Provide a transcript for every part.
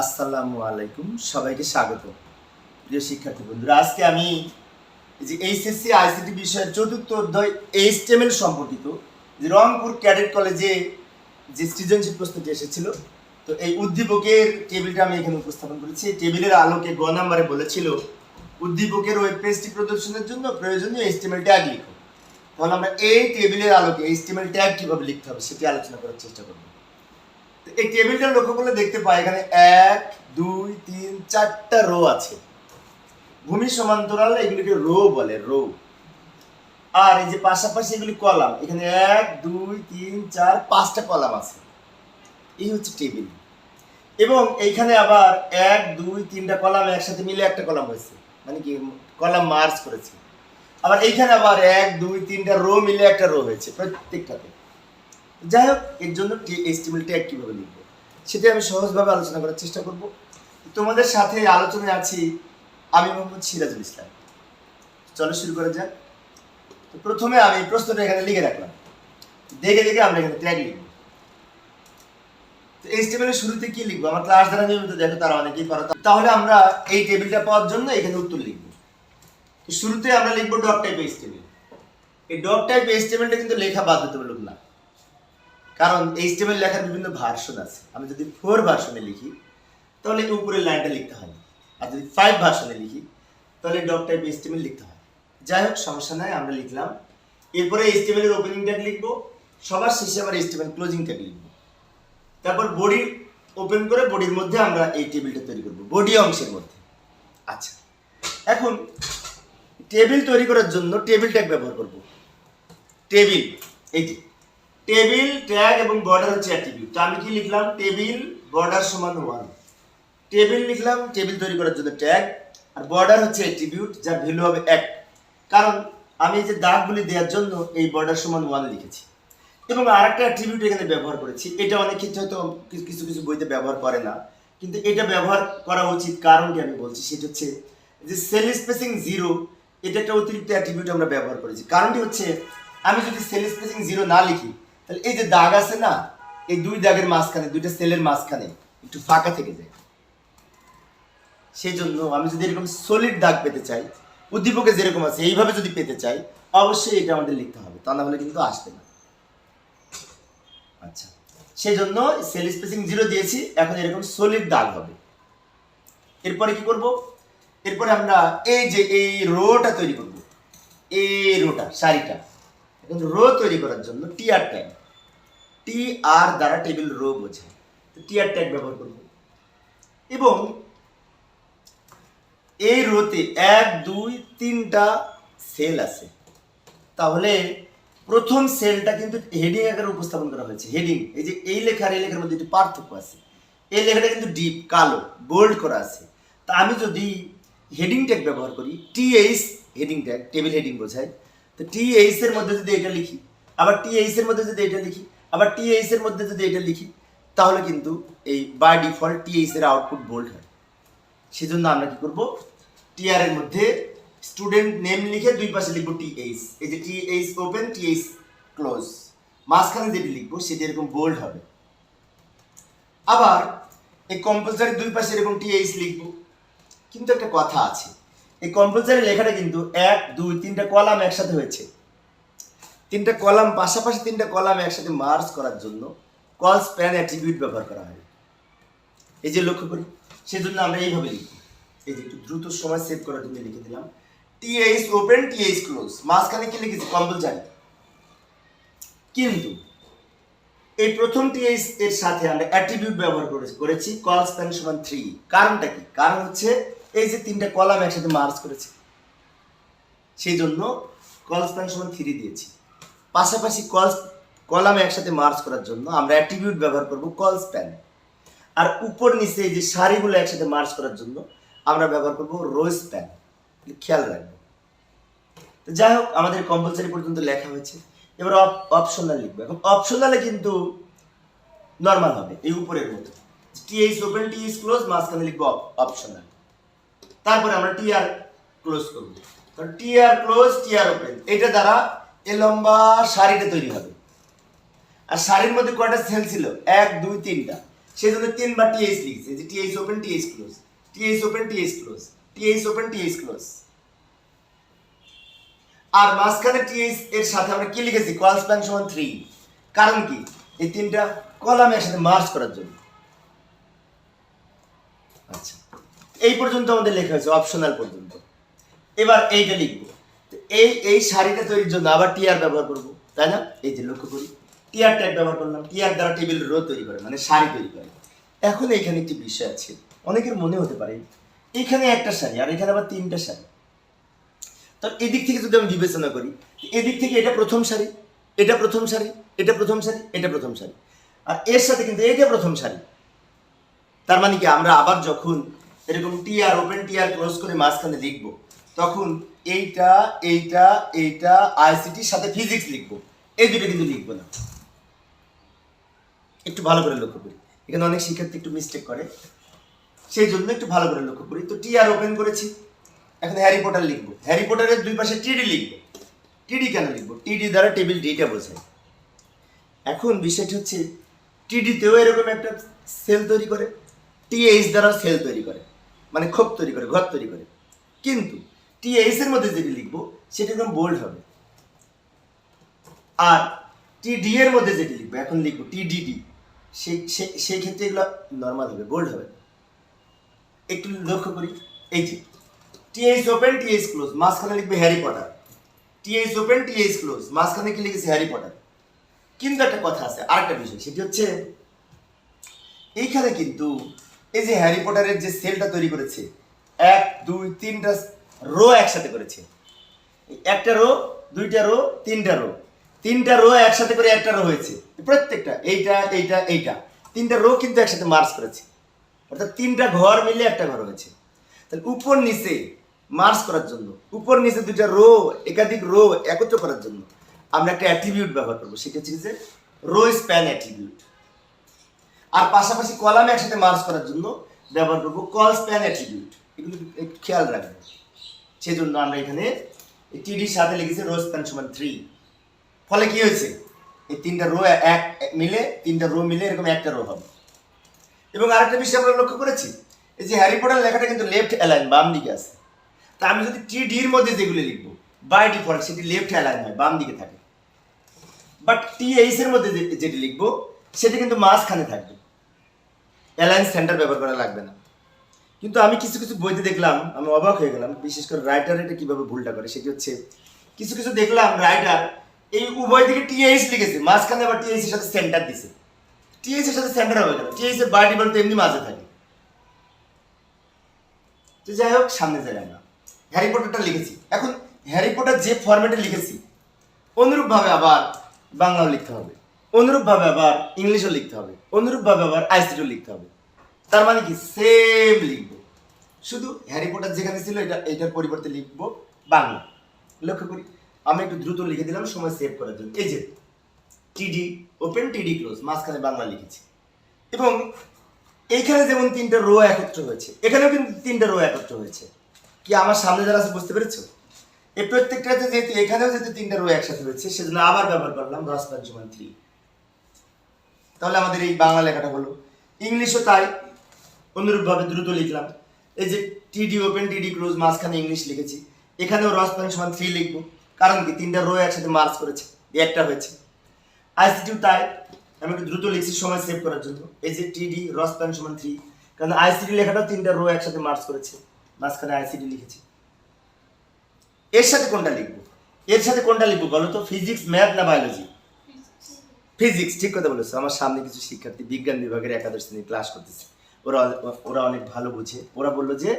আসসালামু আলাইকুম, সবাইকে স্বাগত। প্রিয় শিক্ষার্থী বন্ধুরা, আজকে আমি যে এইচএসসি, আইসিটি বিষয়ের চতুর্থ অধ্যায় এইচটিএমএল সম্পর্কিত যে রংপুর ক্যাডেট কলেজে যে সৃজনশীল প্রশ্নটি এসেছিল, তো এই উদ্দীপকের টেবিলটা আমি এখানে উপস্থাপন করেছি। টেবিলের আলোকে গ নাম্বারে বলেছিল, উদ্দীপকের ওয়েব পেজটি প্রদর্শনের জন্য প্রয়োজনীয় এইচটিএমএল ট্যাগ লিখো। তাহলে আমরা এই টেবিলের আলোকে এইচটিএমএল ট্যাগ কীভাবে লিখতে হবে সেটি আলোচনা করার চেষ্টা করব। এই টেবিলটা লক্ষ্য করলে দেখতে পাই, এখানে এক, দুই, তিন, চারটা রো আছে। ভূমি সমান্তরাল এগুলিকে রো বলে, রো। আর এই যে পাশাপাশি এগুলি কলাম, এখানে এক, দুই, তিন, চার, পাঁচটা কলাম আছে। এই হচ্ছে টেবিল। এবং এইখানে আবার এক, দুই, তিনটা কলাম একসাথে মিলে একটা কলাম হয়েছে। মানে কি, কলাম মার্চ করেছে। আবার এইখানে আবার এক, দুই, তিনটা রো মিলে একটা রো হয়েছে প্রত্যেকটাতে। যাই হোক এর জন্য এস্টিমেল ট্যাগ কীভাবে লিখব? সেটা আমি সহজভাবে আলোচনা করার চেষ্টা করব। তোমাদের সাথে আলোচনায় আছি আমি মোহাম্মদ সিরাজুল ইসলাম। চলো শুরু করা যাক। তো প্রথমে আমি প্রশ্নটা এখানে লিখে রাখলাম। দেখে দেখে আমরা এখানে ট্যাগ লিখব। তো এই টেবিলের শুরুতে কি লিখব? আমার ক্লাস দ্বারা নিয়মিত দেখো, তারা অনেকেই পারো তাহলে আমরা এই টেবিলটা পাওয়ার জন্য এখানে উত্তর লিখব। তো শুরুতে আমরা লিখব ডক টাইপ এইচ টেবিল এই ডক টাইপ এইচ টেবিলটা কিন্তু লেখা বাধ্যতামূলক না। কারণ এইচটিএমএল লেখার বিভিন্ন ভার্সন আছে। আমি যদি ফোর ভার্সনে লিখি, তাহলে উপরের লাইনটা লিখতে হয়। আর যদি ফাইভ ভার্সনে লিখি, তাহলে ডক টাইপ এইচটিএমএল লিখতে হয়। যাই হোক, সমস্যা নাই, আমরা লিখলাম। এরপরে এইচটিএমএল ওপেনিং ট্যাগ লিখব। সবার শেষে আবার এইচটিএমএল ক্লোজিং ট্যাগ লিখব। তারপর বডি ওপেন করে বডির মধ্যে আমরা এই টেবিলটা তৈরি করব বডি অংশের মধ্যে। আচ্ছা এখন টেবিল তৈরি করার জন্য টেবিল ট্যাগ ব্যবহার করব। টেবিল এই যে টেবিল, ট্যাগ এবং বর্ডার হচ্ছে অ্যাট্রিবিউট তো আমি কি লিখলাম? টেবিল, বর্ডার সমান ওয়ান। টেবিল লিখলাম, টেবিল তৈরি করার জন্য ট্যাগ, আর বর্ডার হচ্ছে অ্যাট্রিবিউট যার ভ্যালু হবে এক। কারণ আমি যে দাগগুলি দেওয়ার জন্য এই বর্ডার সমান ওয়ান লিখেছি। এবং আর একটা অ্যাট্রিবিউট এখানে ব্যবহার করেছি। এটা অনেক ক্ষেত্রে হয়তো কিছু কিছু কিছু বইতে ব্যবহার করে না। কিন্তু এটা ব্যবহার করা উচিত কারণ কি আমি বলছি? সেটা হচ্ছে যে সেল স্পেসিং জিরো এটা একটা অতিরিক্ত অ্যাট্রিবিউট আমরা ব্যবহার করেছি। কারণটি হচ্ছে আমি যদি সেল স্পেসিং জিরো না লিখি তাহলে এই যে দাগ আছে না, এই দুই দাগের মাঝখানে, দুইটা সেলের মাঝখানে একটু ফাঁকা থেকে যায়। সেই জন্য আমি যদি এরকম সলিড দাগ পেতে চাই, উদ্দীপকে যেরকম আছে, এইভাবে যদি পেতে চাই, অবশ্যই এটা আমাদের লিখতে হবে, তা না হলে কিন্তু আসবে না। আচ্ছা সেই জন্য সেল স্পেসিং জিরো দিয়েছি, এখন এরকম সলিড দাগ হবে। এরপরে কি করব? এরপরে আমরা এই যে এই রোটা তৈরি করব। এই রোটা শাড়িটা এখন রো তৈরি করার জন্য টিআর ট্যাগ টি আর দ্বারা টেবিল রো বোঝায়। তো টিআর ট্যাগ ব্যবহার করব। এবং এই রোতে এক, দুই, তিনটা সেল আছে। তাহলে প্রথম সেলটা কিন্তু হেডিং আকারে উপস্থাপন করা হয়েছে। হেডিং, এই যে এই লেখার এই লেখার মধ্যে একটি পার্থক্য আছে। এই লেখাটা কিন্তু ডিপ, কালো, বোল্ড করা আছে। তা আমি যদি হেডিং ট্যাগ ব্যবহার করি, T H heading tag, table heading বোঝায়। তো টি এইচ এর মধ্যে যদি এটা লিখি, আবার টি এইচ এর মধ্যে যদি এটা লিখি আবার টি এইচ এর মধ্যে যদি এটা লিখি, তাহলে কিন্তু এই বাই ডিফল্ট টি এইচ এর আউটপুট বোল্ড হয়। সেজন্য আমরা কি করব? টিআর এর মধ্যে স্টুডেন্ট নেম লিখে দুই পাশে লিখব টি এইচ এই যে T H open T H close মাঝখানে যেটি লিখব, সেটি এরকম বোল্ড হবে। আবার এই কম্পালসারি দুই পাশে এরকম টি এইচ লিখব। কিন্তু একটা কথা আছে, এই কম্পালসারি লেখাটা কিন্তু এক, দুই, তিনটা কলাম একসাথে হয়েছে। তিনটা কলাম, পাশাপাশি তিনটা কলাম একসাথে মার্চ করার জন্য কল স্প্যান অ্যাট্রিবিউট ব্যবহার করা হয়। এই যে লক্ষ্য করি, সেজন্য আমরা এইভাবে লিখি। এই যে একটু দ্রুত সময় সেভ করার জন্য লিখে দিলাম। টিএইচ ওপেন টিএইচ ক্লোজ মাঝখানে কি লিখেছি? কম্পালসারি কিন্তু এই প্রথম টিএইচ এর সাথে আমরা অ্যাট্রিবিউট ব্যবহার করে- করেছি কল স্প্যান সমান থ্রি কারণটা কি? কারণ হচ্ছে এই যে তিনটা কলাম একসাথে মার্চ করেছে। সেই জন্য কল স্প্যান সমান থ্রি দিয়েছি। পাশাপাশি কল, কলাম একসাথে মার্চ করার জন্য আমরা অ্যাট্রিবিউট ব্যবহার করব কল স্প্যান। আর উপর নিচে যে সারিগুলো একসাথে মার্চ করার জন্য আমরা ব্যবহার করব রো স্প্যান। খেয়াল রাখব তো যাই হোক, আমাদের কম্পালসারি পর্যন্ত লেখা হয়েছে। এবার অপশনাল লিখব। এখন অপশনালে কিন্তু নর্মাল হবে, এই উপরের মতো। টিএইচ ওপেন টিএইচ ক্লোজ মাঝখানে লিখব অপশনাল তারপরে আমরা টিআর ক্লোজ করব। টিআর ক্লোজ টিআর ওপেন এটা দ্বারা এ লম্বা সারিটা তৈরি হবে। আর শাড়ির মধ্যে কয়টা সেল ছিল? এক, দুই, তিনটা। সেই জন্য তিনবার টিএইচ লিখছে। যে TH open TH close TH open TH close TH open TH close আর মাঝখানে টিএইচ এর সাথে আমরা কি লিখেছি? কল স্প্যান সমান থ্রি কারণ কি? এই তিনটা কলাম একসাথে মার্চ করার জন্য। আচ্ছা। এই পর্যন্ত আমাদের লেখা হয়েছে অপশনাল পর্যন্ত। এবার এইটা লিখব। এই এই শাড়িটা তৈরির জন্য আবার টিআর ব্যবহার করব, তাই না? এই যে লক্ষ্য করি টিআর ট্যাগ ব্যবহার করলাম টিআর দ্বারা টেবিল রো তৈরি করে মানে শাড়ি তৈরি করে। এখন এখানে একটি বিষয় আছে, অনেকের মনে হতে পারে, এখানে একটা শাড়ি আর এখানে আবার তিনটা শাড়ি। তো এদিক থেকে যদি আমি বিবেচনা করি, এদিক থেকে এটা প্রথম শাড়ি, এটা প্রথম শাড়ি, এটা প্রথম শাড়ি, এটা প্রথম শাড়ি। আর এর সাথে কিন্তু এটা প্রথম শাড়ি। তার মানে কি, আমরা আবার যখন এরকম টিআর ওপেন টিআর ক্লোজ করে মাঝখানে লিখব তখন এইটা এইটা এইটা আইসিটির সাথে ফিজিক্স লিখব। এই দুটো কিন্তু লিখব না। একটু ভালো করে লক্ষ্য করি। এখানে অনেক শিক্ষার্থী একটু মিস্টেক করে। সেই জন্য একটু ভালো করে লক্ষ্য করি। তো টিআর ওপেন করেছি। এখন হ্যারি পটার লিখব। হ্যারি পটারের দুই পাশে টিডি লিখব। টিডি কেন লিখব? টিডি দ্বারা টেবিল ডিটা বোঝায়। এখন বিষয়টা হচ্ছে টিডিতেও এরকম একটা সেল তৈরি করে। টিএইচ দ্বারা সেল তৈরি করে। মানে খোপ তৈরি করে, ঘর তৈরি করে। কিন্তু টিএইচ এর মধ্যে যেটি লিখব, সেটা একদম বোল্ড হবে। আর টিডি এর মধ্যে যেটি লিখব, এখন লিখব টিডিডি সেই ক্ষেত্রে এগুলো নর্মাল হবে বোল্ড হবে। একটু লক্ষ্য করি, এই যে টিএইচ ওপেন টিএইচ ক্লোজ মাঝখানে লিখবে Harry Potter TH open TH close মাঝখানে কি লিখেছে হ্যারি পটার কিন্তু একটা কথা আছে, আরেকটা বিষয়, সেটি হচ্ছে, এইখানে কিন্তু এই যে হ্যারি পটারের যে সেলটা তৈরি করেছে, এক, দুই, তিনটা রো একসাথে করেছে। একটা রো, দুইটা রো, তিনটা রো। তিনটা রো একসাথে করে একটা রো হয়েছে। প্রত্যেকটা, এইটা এইটা এইটা। তিনটা রো কিন্তু একসাথে মার্চ করেছে। অর্থাৎ তিনটা ঘর মিলে একটা ঘর হয়েছে। তাহলে উপর নিচে মার্চ করার জন্য, উপর নিচে দুইটা রো, একাধিক রো একত্র করার জন্য আমরা একটা অ্যাট্রিবিউট ব্যবহার করব। সেটা যে রো স্প্যান অ্যাট্রিবিউট। আর পাশাপাশি কলাম একসাথে মার্চ করার জন্য ব্যবহার করব কল স্প্যান অ্যাট্রিবিউট। এগুলো খেয়াল রাখবেন। সেই জন্য আমরা এখানে টিডির সাথে লিখেছি রো স্প্যান সমান থ্রি ফলে কি হয়েছে? এই তিনটা রো এক মিলে, তিনটা রো মিলে এরকম একটা রো হবে। এবং আরেকটা বিষয় আমরা লক্ষ্য করেছি, এই যে হ্যারি পটার লেখাটা কিন্তু লেফট অ্যালাইন বাম দিকে আছে। তা আমি যদি টিডির মধ্যে যেগুলো লিখব বাই ডিফল্ট সেটি লেফট অ্যালাইন হয়, বাম দিকে থাকে। বাট টি এইচ এর মধ্যে যেটি লিখব, সেটি কিন্তু মাঝখানে থাকবে। অ্যালাইন সেন্টার ব্যবহার করা লাগবে না। কিন্তু আমি কিছু কিছু বইতে দেখলাম, আমি অবাক হয়ে গেলাম, বিশেষ করে রাইটার এটা কীভাবে ভুলটা করে, সেটি হচ্ছে কিছু কিছু দেখলাম রাইটার এই উভয় দিকে টিএইচ লিখেছে, মাঝখানে আবার টিএইচ এর সাথে সেন্টার দিছে। টিএইচ এর সাথে সেন্টার হবে কেন? টিএইচ এর বাই ডিফল্ট এমনি মাঝে থাকে। তো যাই হোক, সামনে যাই আমরা। হ্যারি পটারটা লিখেছি। এখন হ্যারি পটার যে ফরম্যাটে লিখেছি, অনুরূপভাবে আবার বাংলাও লিখতে হবে। অনুরূপভাবে আবার ইংলিশও লিখতে হবে। অনুরূপভাবে আবার আইসিটিও লিখতে হবে। তার মানে কি? সেম লিখব। শুধু হ্যারি পটার যেখানে ছিল, এটা, এটার পরিবর্তে লিখব বাংলা। লক্ষ্য করি, আমি একটু দ্রুত লিখে দিলাম, সময় সেভ করার জন্য। এই যে টিডি ওপেন টিডি ক্লোজ মাঝখানে বাংলা লিখেছি। এবং এইখানে যেমন তিনটা রো একত্র হয়েছে, এখানেও কিন্তু তিনটা রো একত্র হয়েছে। কি আমার সামনে যারা আছে বুঝতে পেরেছ? এই প্রত্যেকটাতে যেহেতু, এখানেও যেহেতু তিনটা রো একসাথে হয়েছে সেজন্য আবার ব্যবহার করলাম দশ পাঁচ সমান থ্রি তাহলে আমাদের এই বাংলা লেখাটা হলো। ইংলিশও তাই অনুরূপভাবে দ্রুত লিখলাম। এই যে টিডি ওপেন টিডি ক্লোজ মাঝখানে ইংলিশ লিখেছি। এখানেও রস প্যান সমান থ্রি লিখব। কারণ কি? তিনটা রো একসাথে মার্চ করেছে। একটা হয়েছে। আইসিটিও তাই। আমি একটু দ্রুত লিখছি সময় সেভ করার জন্য। এই যে টিডি রস প্যান সমান থ্রি কারণ আইসিটি লেখাটাও তিনটা রো একসাথে মার্চ করেছে। মাঝখানে আইসিটি লিখেছি। এর সাথে কোনটা লিখব? এর সাথে কোনটা লিখব বলো তো? ফিজিক্স ম্যাথ না বায়োলজি ফিজিক্স ঠিক কথা বলেছ। আমার সামনে কিছু শিক্ষার্থী বিজ্ঞান বিভাগের একাদশ শ্রেণি ক্লাস করতেছে। ওরা ওরা অনেক ভালো বুঝে। ওরা বলল যে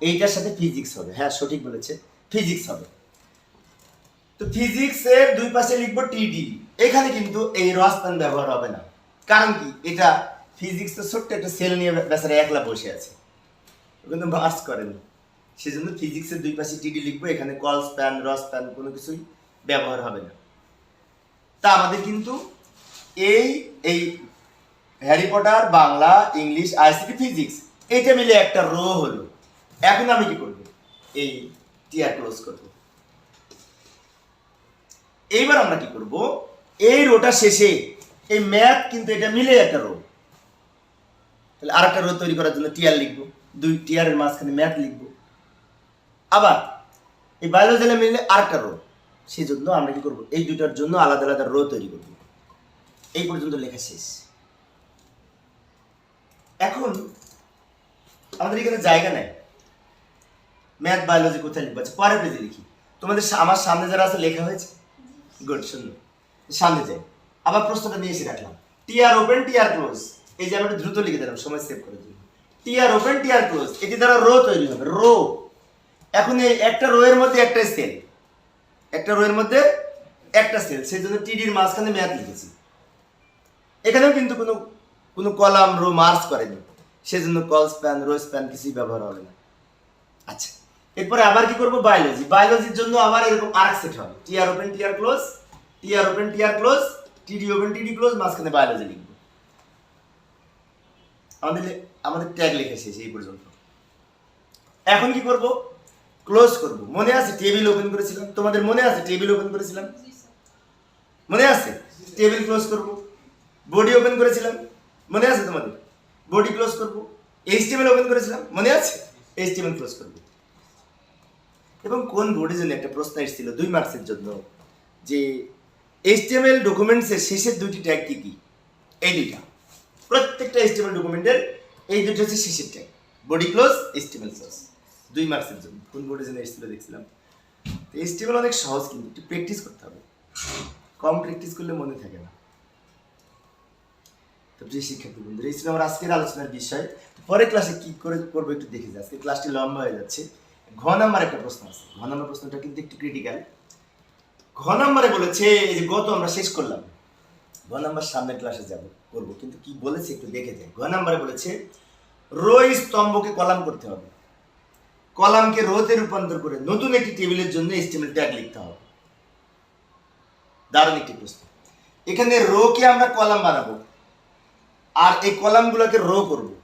এইটার সাথে ফিজিক্স হবে। হ্যাঁ সঠিক বলেছে। ফিজিক্স হবে। তো ফিজিক্সের দুই পাশে লিখব টিডি এখানে কিন্তু এই রসপান ব্যবহার হবে না। কারণ কি? এটা ফিজিক্স তো ছোট্ট একটা সেল নিয়ে বেচারা একলা বসে আছে। কিন্তু মার্চ করেনি সেজন্য ফিজিক্সের দুই পাশে টিডি লিখব। এখানে কল স্প্যান রস স্প্যান কোনো কিছুই ব্যবহার হবে না। তা আমাদের কিন্তু এই এই Harry Potter, Bangla, English, ICT, physics এইটা মিলে একটা রো হলো। এখন আমি কি করব? এই টিয়ার ক্লোজ করব। এইবার আমরা কি করব? এই রোটা শেষে, এই ম্যাথ কিন্তু এটা মিলে একটা রো। তাহলে আর একটা রো তৈরি করার জন্য টিয়ার লিখব। দুই টিয়ারের মাঝখানে ম্যাথ লিখব। আবার এই বায়োলজি মিলে আর একটা রো। সেই জন্য আমরা কি করব? এই দুইটার জন্য আলাদা আলাদা রো তৈরি করব। এই পর্যন্ত লেখা শেষ। এখন আমাদের এখানে জায়গা নেই। ম্যাথ বায়োলজি কোথায় লিখব? আচ্ছা পরের পেজে লিখি। তোমাদের আমার সামনে যারা আছে, লেখা হয়েছে? গুড সুন্দর সামনে যাই। আবার প্রশ্নটা নিয়ে এসে রাখলাম। টিআর ওপেন টিআর ক্লোজ এই যে আমি একটু দ্রুত লিখে দিলাম, সময় সেভ করে দিলাম টিআর ওপেন টিআর ক্লোজ এটি দ্বারা রো তৈরি হবে রো এখন এই একটা রো এর মধ্যে একটা সেল একটা রো এর মধ্যে একটা সেল সেই জন্য টিডির মাঝখানে ম্যাথ লিখেছি। এখানেও কিন্তু কোনো কোনো কলাম রো মার্চ করেনি। সেজন্য কল স্প্যান রো স্প্যান কিছুই ব্যবহার হবে না। আচ্ছা এরপরে আবার কি করব? বায়োলজি বায়োলজির জন্য আবার এরকম আর সেট হবে। TR open TR close TR open TR close TD open TD close মাঝখানে বায়োলজি লিখব। আমাদের আমাদের ট্যাগ লিখে শেষ এই পর্যন্ত। এখন কি করব? ক্লোজ করব। মনে আছে টেবিল ওপেন করেছিলাম? তোমাদের মনে আছে টেবিল ওপেন করেছিলাম? মনে আছে? টেবিল ক্লোজ করব। বডি ওপেন করেছিলাম? মনে আছে তোমাদের? বডি ক্লোজ করব। এইচটিএমএল ওপেন করেছিলাম, মনে আছে? এইচটিএমএল ক্লোজ করব। এবং কোন বোর্ডের জন্য একটা প্রশ্ন এসেছিল দুই মার্কসের জন্য? যে এইচটিএমএল ডকুমেন্টসের শেষের দুটি ট্যাগ কী কী? এই দুইটা। প্রত্যেকটা এইচটিএমএল ডকুমেন্টের এই দুটো হচ্ছে শেষের tag body close HTML close দুই মার্কসের জন্য। কোন বোর্ডের জন্য এসেছিল দেখছিলাম? এইচটিএমএল অনেক সহজ কিন্তু, একটু প্র্যাকটিস করতে হবে। কম প্র্যাকটিস করলে মনে থাকে না। তো প্রিয় শিক্ষার্থী বন্ধুরা, এই ছিল আমার আজকের আলোচনার বিষয়। পরের ক্লাসে কি করে করব একটু দেখে যাই। আজকে ক্লাসটি লম্বা হয়ে যাচ্ছে। ঘ নাম্বার একটা প্রশ্ন আছে। ঘ নাম্বার প্রশ্নটা কিন্তু একটু ক্রিটিক্যাল ঘ নাম্বারে বলেছে, এই যে গত আমরা শেষ করলাম। ঘ নাম্বার সামনের ক্লাসে যাব, করব। কিন্তু কি বলেছে একটু দেখে যাই। ঘ নাম্বারে বলেছে রো স্তম্ভকে কলাম করতে হবে। কলামকে রোতে রূপান্তর করে নতুন একটি টেবিলের জন্য এস্টিমেল ট্যাগ লিখতে হবে। দারুণ একটি প্রশ্ন। এখানে রোকে আমরা কলাম বানাবো। আর এই কলামগুলোকে রো করব,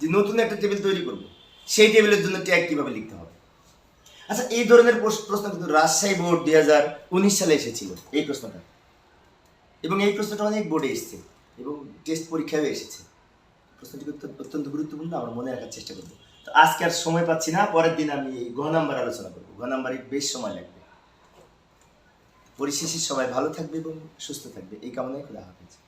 যে নতুন একটা টেবিল তৈরি করব, সেই টেবিলের জন্য ট্যাগ কীভাবে লিখতে হবে? আচ্ছা এই ধরনের প্রশ- প্রশ্ন কিন্তু রাজশাহী বোর্ড দুই হাজার উনিশ সালে এসেছিল, এই প্রশ্নটা। এবং এই প্রশ্নটা অনেক বোর্ডে এসেছে, এবং টেস্ট পরীক্ষায় এসেছে। প্রশ্নটি অত্যন্ত গুরুত্বপূর্ণ, আমরা মনে রাখার চেষ্টা করব। তো আজকে আর সময় পাচ্ছি না, পরের দিন আমি এই ঘ নাম্বার আলোচনা করব। ঘ নাম্বারে বেশ সময় লাগবে। পরিশেষে সবাই ভালো থাকবে এবং সুস্থ থাকবে। এই কামনায় খোলা হাফেজ।